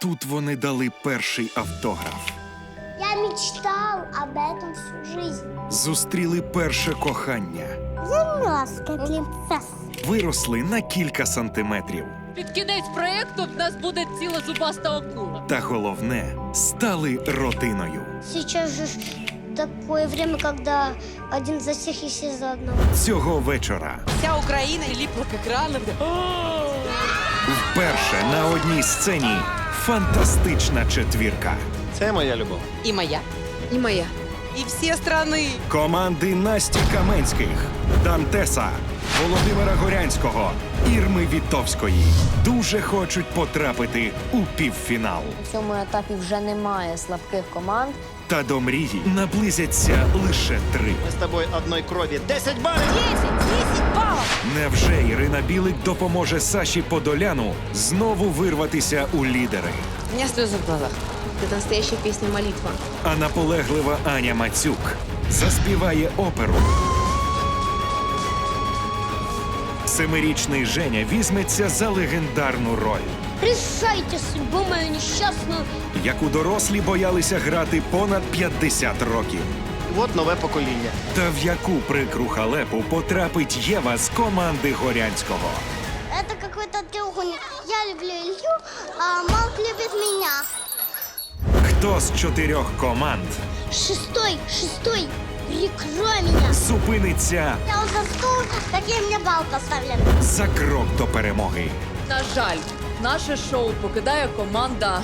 Тут вони дали перший автограф, Я мечтал об этом всю жизнь. зустріли перше кохання, принцесса. виросли на кілька сантиметрів. Під кінець проєкту в нас буде ціла зубаста акула. Та головне стали родиною. Сейчас же ж такое время, когда один за всех и все за одного. Цього вечора Вся Україна ліпла к вперше на одній сцені фантастична четвірка. Це моя любов. І моя. І моя. І всі страни. Команди Насті Каменських, Дантеса, Володимира Горянського, Ірми Вітовської дуже хочуть потрапити у півфінал. У цьому етапі вже немає слабких команд. Та до мрії наблизяться лише три. Ми з тобою одної крові. 10 балів! 10 балів. Невже Ірина Білик допоможе Саші Подоляну знову вирватися у лідери? У слезы в глазах. Это настоящая песня молитва. А наполеглива Аня Мацюк заспіває оперу. Семирічний Женя візьметься за легендарну роль, Решайте судьбу мою несчастную. яку дорослі боялися грати понад 50 років. От нове покоління. Та в яку прикру халепу потрапить Єва з команди Горянського. Это какой-то треугольник. Я люблю Илью, а Малк любит меня. Хто з чотирьох команд Шестой, шестой, прикрой меня. зупиниться Я за стул, какие мне бал поставили. за крок до перемоги? На жаль, наше шоу покидає команда